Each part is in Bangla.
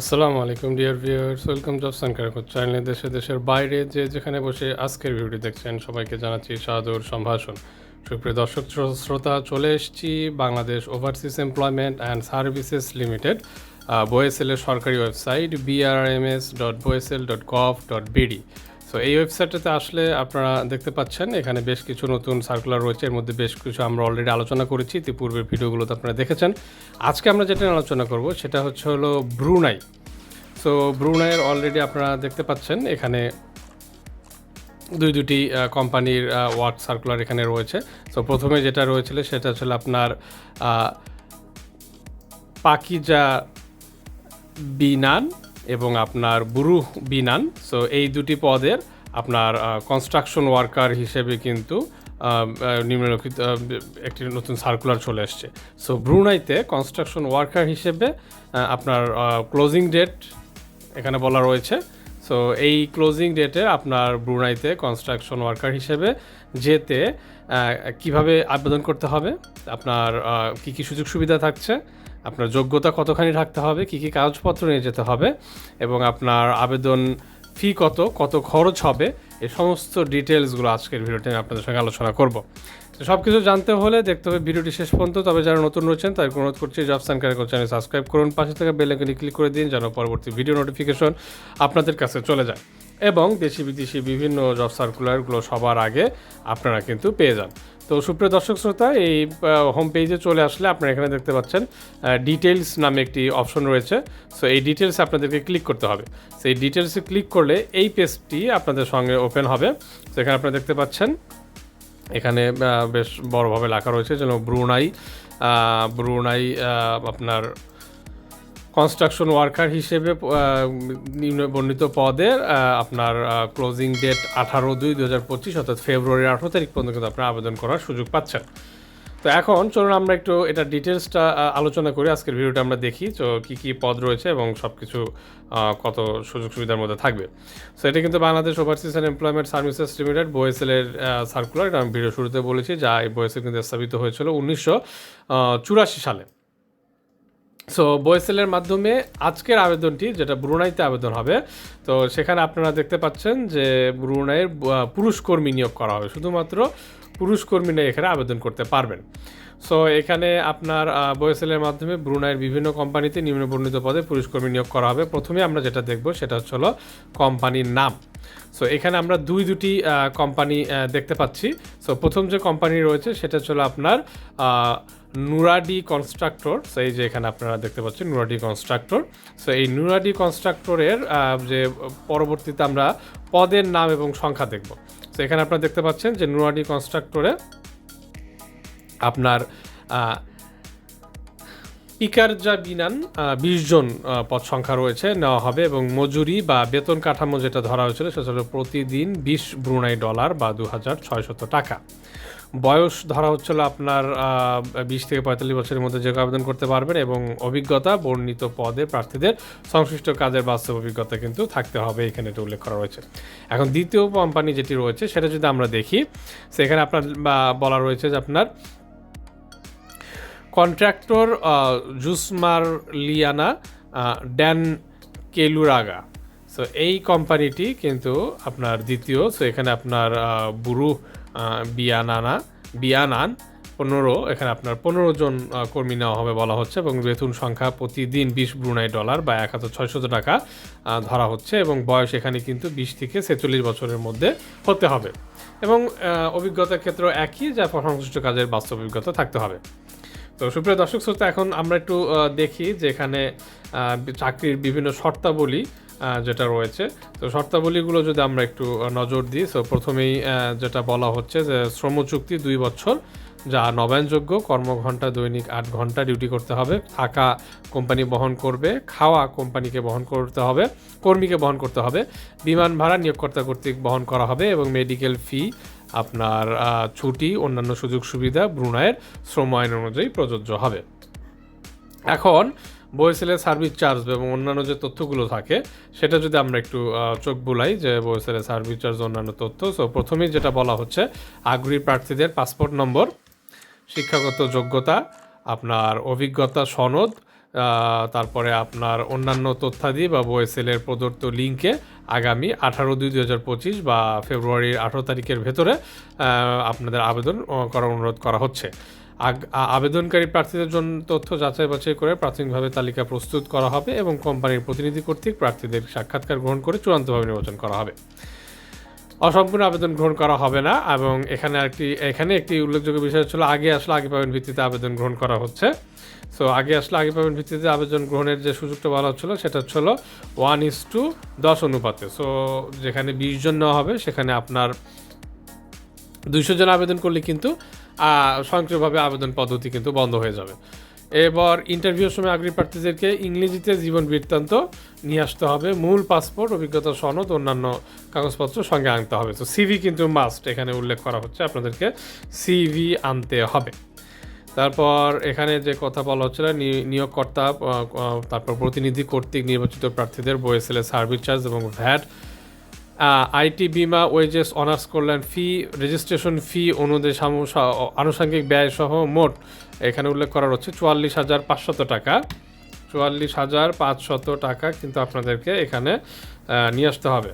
আসসালামু আলাইকুম, dear viewers. Welcome job and career চ্যানেলে, দেশে, দেশের বাইরে। যে যেখানে বসে আজকের ভিডিওটি দেখছেন, সবাইকে জানাচ্ছি সাদর সম্ভাষণ। সুপ্রিয় দর্শক, শ্রো- শ্রোতা, চলে এসেছি Bangladesh overseas employment and services limited বোয়েসেলের সরকারি website BRMS dot BOESL dot gov dot BD so এই ওয়েবসাইটটাতে আসলে আপনারা দেখতে পাচ্ছেন, এখানে বেশ কিছু নতুন সার্কুলার রয়েছে। এর মধ্যে বেশ কিছু আমরা অলরেডি আলোচনা করেছি, ইতিপূর্বের ভিডিওগুলোতে আপনারা দেখেছেন। আজকে আমরা যেটা আলোচনা করব, সেটা হচ্ছে হলো ব্রুনাই। সো ব্রুনাইয়ের অলরেডি আপনারা দেখতে পাচ্ছেন, এখানে দুই দুটি কোম্পানির ওয়ার্ক সার্কুলার এখানে রয়েছে। সো প্রথমে যেটা রয়েছিল, সেটা ছিল আপনার পাকিজা বিনান এবং আপনার বুরু বিনান। সো এই দুটি পদের আপনার কনস্ট্রাকশন ওয়ার্কার হিসেবে কিন্তু নিম্নলিখিত একটি নতুন সার্কুলার চলে এসছে। সো ব্রুনাইতে কনস্ট্রাকশন ওয়ার্কার হিসেবে আপনার ক্লোজিং ডেট এখানে বলা রয়েছে। সো এই ক্লোজিং ডেটে আপনার ব্রুনাইতে কনস্ট্রাকশন ওয়ার্কার হিসেবে যেতে কীভাবে আবেদন করতে হবে? আপনার কি কি সুযোগ সুবিধা থাকছে? আপনার যোগ্যতা কতখানি রাখতে হবে, কি কি কাগজপত্র নিয়ে যেতে হবে, এবং আপনার আবেদন ফি কত কত খরচ হবে এই সমস্ত ডিটেলসগুলো আজকের ভিডিওটি আমি আপনাদের সঙ্গে আলোচনা করব। তো সব কিছু জানতে হলে দেখতে হবে ভিডিওটি শেষ পর্যন্ত, তবে যারা নতুন রয়েছেন তাদেরকে অনুরোধ করছি jobs and career channel subscribe করুন, পাশে থেকে বেল আইকনে ক্লিক করে দিন যেন পরবর্তী ভিডিও নোটিফিকেশন আপনাদের কাছে চলে যায়। এবং দেশি বিদেশি বিভিন্ন জব সার্কুলারগুলো সবার আগে আপনারা কিন্তু পেয়ে যান। তো সুপ্রিয় দর্শক শ্রোতা, এই হোম পেজে চলে আসলে আপনারা এখানে দেখতে পাচ্ছেন ডিটেলস নামে একটি অপশন রয়েছে। সো এই ডিটেলস আপনাদেরকে ক্লিক করতে হবে। সো এই ডিটেলসে ক্লিক করলে এই পেজটি আপনাদের সঙ্গে ওপেন হবে। তো এখানে আপনারা দেখতে পাচ্ছেন, এখানে বেশ বড়ভাবে লেখা রয়েছে যেন ব্রুনাই ব্রুনাই আপনার কনস্ট্রাকশন ওয়ার্কার হিসেবে বর্ণিত পদের আপনার ক্লোজিং ডেট আঠারো দুই দু হাজার পঁচিশ, অর্থাৎ ফেব্রুয়ারি আঠারো তারিখ পর্যন্ত কিন্তু আপনারা আবেদন করার সুযোগ পাচ্ছেন। তো এখন চলুন আমরা একটু এটা ডিটেলসটা আলোচনা করি। আজকের ভিডিওটা আমরা দেখি, তো কী কী পদ রয়েছে এবং সব কিছু কত সুযোগ সুবিধার মধ্যে থাকবে। সো এটা কিন্তু Bangladesh overseas and employment services limited বোয়েসেলের circular এটা আমি ভিডিও শুরুতে বলেছি, যা এই বয়েসেল কিন্তু স্থাপিত হয়েছিল উনিশশো চুরাশি সালে। সো বয়েসেলের মাধ্যমে আজকের আবেদনটি, যেটা ব্রুনাইতে আবেদন হবে, তো সেখানে আপনারা দেখতে পাচ্ছেন যে ব্রুনাইয়ের পুরুষ কর্মী নিয়োগ করা হবে। শুধুমাত্র পুরুষ কর্মীরা এখানে আবেদন করতে পারবেন। সো এখানে আপনার বয়েসেলের মাধ্যমে ব্রুনাইয়ের বিভিন্ন কোম্পানিতে নিম্নবর্ণিত পদে পুরুষ কর্মী নিয়োগ করা হবে। প্রথমে আমরা যেটা দেখব, সেটা হচ্ছে হলো কোম্পানির নাম। সো এখানে আমরা দুই দুটি কোম্পানি দেখতে পাচ্ছি। সো প্রথম যে কোম্পানি রয়েছে, সেটা ছিল আপনার নুরাডি কনস্ট্রাক্টর সো এই যে এখানে আপনারা দেখতে পাচ্ছেন নুরাডি কনস্ট্রাক্টর সো এই নুরাডি কনস্ট্রাক্টরের যে পরবর্তীতে আমরা পদের নাম এবং সংখ্যা দেখব। সো এখানে আপনারা দেখতে পাচ্ছেন যে নুরাডি কনস্ট্রাক্টরে আপনার আহ, পিকারজা বিনান বিশ জন পদ সংখ্যা রয়েছে নেওয়া হবে এবং মজুরি বা বেতন কাঠামো যেটা ধরা হয়েছিল সেটা হলো প্রতিদিন বিশ ব্রুনাই ডলার বা দু হাজার ছয়শত টাকা। বয়স ধরা হচ্ছিল আপনার বিশ থেকে পঁয়তাল্লিশ বছরের মধ্যে যে কেউ আবেদন করতে পারবেন এবং অভিজ্ঞতা বর্ণিত পদে প্রার্থীদের সংশ্লিষ্ট কাজের বাস্তব অভিজ্ঞতা কিন্তু থাকতে হবে, এখানে এটা উল্লেখ করা রয়েছে। এখন দ্বিতীয় কোম্পানি যেটি রয়েছে, সেটা যদি আমরা দেখি, সেখানে আপনার বলা রয়েছে যে আপনার contractor Jusmar Liana Dan Keluarga. So এই কোম্পানিটি কিন্তু আপনার দ্বিতীয় সো এখানে আপনার বুরু বিয়ানানা, বিয়ানান, পনেরো, এখানে আপনার পনেরো জন কর্মী নেওয়া হবে বলা হচ্ছে এবং বেতন সংখ্যা প্রতিদিন বিশ ব্রুনাই ডলার বা এক হাজার ছয়শত টাকা ধরা হচ্ছে এবং বয়স এখানে কিন্তু বিশ থেকে ছেচল্লিশ বছরের মধ্যে হতে হবে। এবং অভিজ্ঞতার ক্ষেত্রে একই যা সংশ্লিষ্ট কাজের বাস্তব অভিজ্ঞতা থাকতে হবে। তো সুপ্রিয় দর্শক শ্রোতা, এখন আমরা একটু দেখি যে এখানে চাকরির বিভিন্ন শর্তাবলী যেটা রয়েছে। তো শর্তাবলীগুলো যদি আমরা একটু নজর দিই তো প্রথমেই যেটা বলা হচ্ছে যে শ্রম চুক্তি দুই বছর, যা নবায়নযোগ্য, কর্মঘণ্টা দৈনিক আট ঘণ্টা ডিউটি করতে হবে, থাকা কোম্পানি বহন করবে, খাওয়া কোম্পানিকে বহন করতে হবে, কর্মীকে বহন করতে হবে, বিমান ভাড়া নিয়োগকর্তা কর্তৃক বহন করা হবে এবং মেডিকেল ফি, আপনার ছুটি, অন্যান্য সুযোগ সুবিধা, ব্রুনাইয়ের শ্রম আইন অনুযায়ী প্রযোজ্য হবে। এখন বইসেলের সার্ভিস চার্জ এবং অন্যান্য যে তথ্যগুলো থাকে, সেটা যদি আমরা একটু চোখ বুলাই যে বইসেলের সার্ভিস চার্জ অন্যান্য তথ্য। সো প্রথমেই যেটা বলা হচ্ছে, আগ্রহী প্রার্থীদের পাসপোর্ট নম্বর শিক্ষাগত যোগ্যতা, আপনার অভিজ্ঞতা সনদ তারপরে আপনার অন্যান্য তথ্যাদি বা ওয়েসেলের প্রদত্ত লিঙ্কে আগামী আঠারো দুই দুই পঁচিশ বা ফেব্রুয়ারির আঠারো তারিখের ভেতরে আপনাদের আবেদন করার অনুরোধ করা হচ্ছে। আবেদনকারী প্রার্থীদের জন্য তথ্য যাচাই বাছাই করে প্রাথমিকভাবে তালিকা প্রস্তুত করা হবে এবং কোম্পানির প্রতিনিধি কর্তৃক প্রার্থীদের সাক্ষাৎকার গ্রহণ করে চূড়ান্তভাবে নির্বাচন করা হবে। অসম্পূর্ণ আবেদন গ্রহণ করা হবে না এবং এখানে একটি এখানে একটি উল্লেখযোগ্য বিষয় ছিল আগে আসলে আগে পাবেন ভিত্তিতে আবেদন গ্রহণ করা হচ্ছে। সো আগে আসলে আগে পাবেন ভিত্তিতে আবেদন গ্রহণের যে সুযোগটা বলা হচ্ছিল সেটা হচ্ছিল ওয়ান ইস টু দশ অনুপাতে। সো যেখানে বিশ জন নেওয়া হবে সেখানে আপনার দুইশো জন আবেদন করলে কিন্তু স্বয়ংক্রিয়ভাবে আবেদন পদ্ধতি কিন্তু বন্ধ হয়ে যাবে। এবার ইন্টারভিউর সময় আগ্রহী প্রার্থীদেরকে ইংরেজিতে জীবন বৃত্তান্ত নিয়ে আসতে হবে। মূল পাসপোর্ট অভিজ্ঞতা, সনদ, অন্যান্য কাগজপত্র সঙ্গে আনতে হবে। তো সিভি কিন্তু মাস্ট এখানে উল্লেখ করা হচ্ছে। আপনাদেরকে সিভি আনতে হবে। তারপর এখানে যে কথা বলা হচ্ছিল নিয়োগকর্তা তারপর প্রতিনিধি কর্তৃক নির্বাচিত প্রার্থীদের বইএসএল সার্ভিস চার্জ এবং ভ্যাট আইটি বিমা, ওয়েজেস, অনার্স করলেন ফি, রেজিস্ট্রেশন ফি সা- আনুষঙ্গিক ব্যয় সহ মোট, এখানে উল্লেখ করা হচ্ছে চুয়াল্লিশ হাজার পাঁচশত টাকা। চুয়াল্লিশ হাজার পাঁচশত টাকা কিন্তু আপনাদেরকে এখানে নিয়ে আসতে হবে।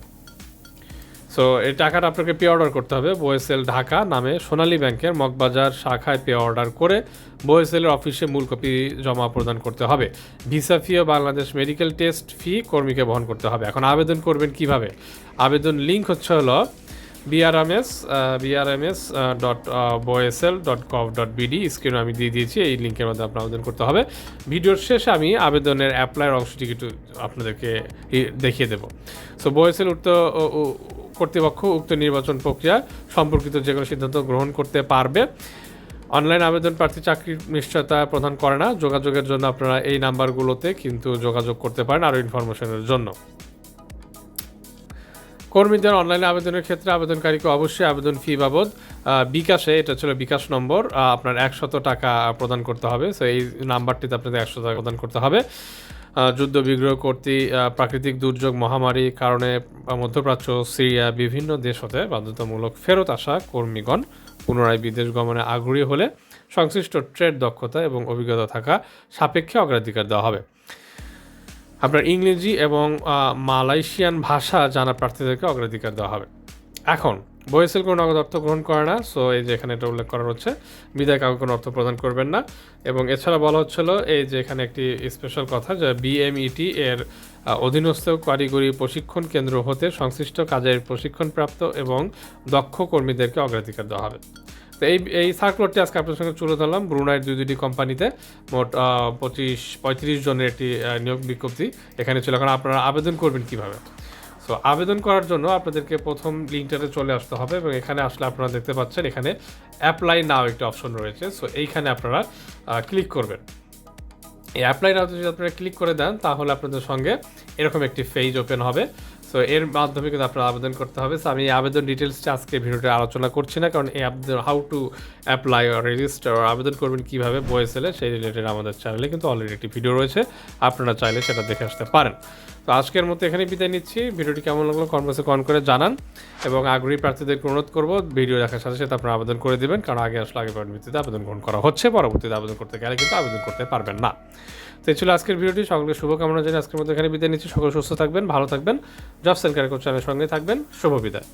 সো এই টাকাটা আপনাকে পে অর্ডার করতে হবে বোয়েসেল ঢাকা নামে সোনালী ব্যাংকের মগবাজার শাখায় পে অর্ডার করে বোয়েসেলের অফিসে মূল কপি জমা প্রদান করতে হবে। ভিসা ফি ও বাংলাদেশ মেডিকেল টেস্ট ফি কর্মীকে বহন করতে হবে। এখন আবেদন করবেন কীভাবে? আবেদন লিঙ্ক হচ্ছে হলো BRMS BRMS dot BOESL dot gov dot BD স্ক্রিনে আমি দিয়ে দিয়েছি, এই লিঙ্কের মধ্যে আপনার আবেদন করতে হবে। ভিডিওর শেষে আমি আবেদনের অ্যাপ্লাইয়ের অংশটিকে একটু আপনাদেরকে দেখিয়ে দেবো। সো ও- ও- কর্তৃপক্ষ উক্ত নির্বাচন প্রক্রিয়া সম্পর্কিত যে কোনো সিদ্ধান্ত গ্রহণ করতে পারবে। অনলাইন আবেদন প্রার্থী চাকরির নিশ্চয়তা প্রদান করে না। যোগাযোগের জন্য আপনারা এই নাম্বারগুলোতে কিন্তু যোগাযোগ করতে পারেন আরও ইনফরমেশনের জন্য। কর্মীদের অনলাইনে আবেদনের ক্ষেত্রে আবেদনকারীকে অবশ্যই আবেদন ফি বাবদ বিকাশে, এটা ছিল বিকাশ নম্বর আপনার একশত টাকা প্রদান করতে হবে। সো এই নাম্বারটিতে আপনাদের একশো টাকা প্রদান করতে হবে। যুদ্ধ বিগ্রহ কর্তৃ প্রাকৃতিক দুর্যোগ, মহামারী কারণে মধ্যপ্রাচ্য, সিরিয়া, বিভিন্ন দেশ হতে বাধ্যতামূলক ফেরত আসা কর্মীগণ পুনরায় বিদেশ গমনে আগ্রহী হলে সংশ্লিষ্ট ট্রেড দক্ষতা এবং অভিজ্ঞতা থাকা সাপেক্ষে অগ্রাধিকার দেওয়া হবে। আপনার ইংরেজি এবং মালয়েশিয়ান ভাষা জানা প্রার্থীদেরকে অগ্রাধিকার দেওয়া হবে। এখন বয়েসেল কোনো নগদ অর্থ গ্রহণ করে না, সো এই যে এখানে এটা উল্লেখ করা হচ্ছে, বিদায় কাউকে কোনো অর্থ প্রদান করবেন না। এবং এছাড়া বলা হচ্ছিল, এই যে এখানে একটি স্পেশাল কথা যে বিএমইটি এর অধীনস্থ কারিগরি প্রশিক্ষণ কেন্দ্র হতে সংশ্লিষ্ট কাজের প্রশিক্ষণপ্রাপ্ত এবং দক্ষ কর্মীদেরকে অগ্রাধিকার দেওয়া হবে। তো এই এই সার্কুলারটি আজকে আপনার সঙ্গে তুলে ধরলাম। ব্রুনাইয়ের দুই দুটি কোম্পানিতে মোট পঁচিশ, পঁয়ত্রিশ জনের একটি নিয়োগ বিজ্ঞপ্তি এখানে ছিল। এখন আপনারা আবেদন করবেন কীভাবে? তো আবেদন করার জন্য আপনাদেরকে প্রথম লিঙ্কটাতে চলে আসতে হবে এবং এখানে আসলে আপনারা দেখতে পাচ্ছেন এখানে অ্যাপ্লাই নাও একটি অপশন রয়েছে। সো এইখানে আপনারা ক্লিক করবেন। এই অ্যাপ্লাই নাও যদি আপনারা ক্লিক করে দেন, তাহলে আপনাদের সঙ্গে এরকম একটি পেজ ওপেন হবে। সো এর মাধ্যমে কিন্তু আপনারা আবেদন করতে হবে। সো আমি এই আবেদন ডিটেলসটা আজকে ভিডিওটা আলোচনা করছি না, কারণ এই আবেদন হাউ টু অ্যাপ্লাই রেজিস্টার আবেদন করবেন কীভাবে বয়েসেলে সেই রিলেটেড আমাদের চ্যানেলে কিন্তু অলরেডি একটি ভিডিও রয়েছে। আপনারা চাইলে সেটা দেখে আসতে পারেন। তো আজকের মতো এখানে বিদায় নিচ্ছি। ভিডিওটি কেমন লাগল কনভার্সে কন করে জানান এবং আগ্রহী প্রার্থীদেরকে অনুরোধ করব ভিডিও দেখার সাথে সাথে আপনারা আবেদন করে দেবেন, কারণ আগে আসলে আগে ভিত্তিতে আবেদন গ্রহণ করা হচ্ছে, পরবর্তীতে আবেদন করতে গেলে কিন্তু আবেদন করতে পারবেন না। তো এই ছিল আজকের ভিডিওটি। সকলকে শুভকামনা জানিয়ে আজকের মতো এখানে বিদায় নিচ্ছি। সকল সুস্থ থাকবেন, ভালো থাকবেন। জব কোচ সঙ্গে থাকবেন। শুভ বিদায়।